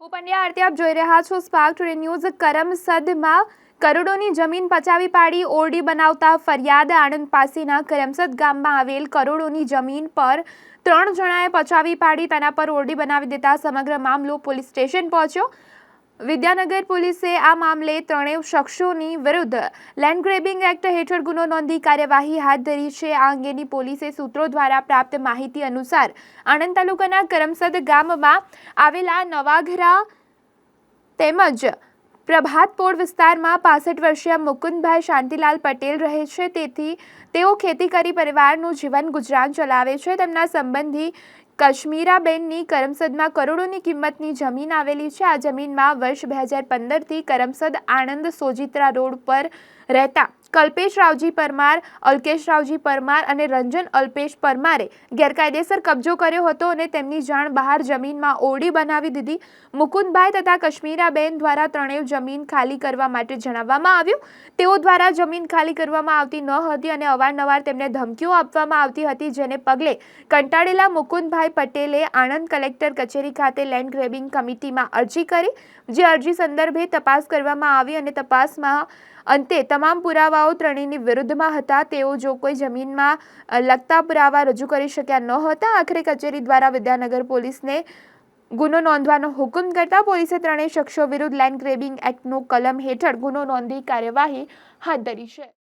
હું પંડ્યા આરતી આપ જોઈ રહ્યા છો સ્પાર્ક ટુડે ન્યૂઝ કરમસદમાં કરોડોની જમીન પચાવી પાડી, ઓરડી બનાવતા ફરિયાદ આણંદ પાસેના કરમસદ ગામમાં આવેલ કરોડોની જમીન પર ત્રણ જણાએ પચાવી પાડી, તેના પર ઓરડી બનાવી દેતા સમગ્ર મામલો પોલીસ સ્ટેશન પહોંચ્યો. વિદ્યાનગર પોલીસે આ મામલે ત્રણેય શખ્સોની વિરુદ્ધ લેન્ડ ગ્રેબિંગ એક્ટ હેઠળ ગુનો નોંધી કાર્યવાહી હાથ ધરી છે. આ અંગેની પોલીસે સૂત્રો દ્વારા પ્રાપ્ત માહિતી અનુસાર આણંદ તાલુકાના કરમસદ ગામમાં આવેલા નવાઘરા તેમજ પ્રભાતપોળ વિસ્તારમાં પાસઠ વર્ષીય મુકુંદભાઈ શાંતિલાલ પટેલ રહે છે. તેથી તેઓ ખેતી કરી પરિવારનું જીવન ગુજરાન ચલાવે છે. તેમના સંબંધી કશ્મીરાબેનની કરમસદમાં કરોડોની કિંમતની જમીન આવેલી છે. આ જમીનમાં વર્ષ બે હજાર પંદરથી કરમસદ આણંદ સોજિત્રા રોડ પર રહેતા કલ્પેશ રાવજી પરમાર, અલ્કેશ રાવજી પરમાર અને રંજન અલ્પેશ પરમારે ગેરકાયદેસર કબજો કર્યો હતો અને તેમની જાણ બહાર જમીનમાં ઓરડી બનાવી દીધી. મુકુંદભાઈ તથા કશ્મીરાબેન દ્વારા ત્રણેય જમીન ખાલી કરવા માટે જણાવવામાં આવ્યું. તેઓ દ્વારા જમીન ખાલી કરવામાં આવતી ન હતી અને અવારનવાર તેમને ધમકીઓ આપવામાં આવતી હતી, જેને પગલે કંટાળેલા મુકુંદભાઈ પટેલે આણંદ કલેક્ટર કચેરી ખાતે લેન્ડ ગ્રેબિંગ કમિટીમાં અરજી કરી, જે અરજી સંદર્ભે તપાસ કરવામાં આવી અને તપાસમાં અંતે તમામ પુરાવાઓ ત્રણેયની વિરુદ્ધમાં હતા. તેઓ જો કોઈ જમીનમાં લગતા પુરાવા રજૂ કરી શક્યા ન હતા, આખરે કચેરી દ્વારા વિદ્યાનગર પોલીસને ગુનો નોંધવાનો હુકમ કરતા પોલીસે ત્રણેય શખ્સો વિરુદ્ધ લેન્ડ ગ્રેબિંગ એક્ટનો કલમ હેઠળ ગુનો નોંધી કાર્યવાહી હાથ ધરી છે.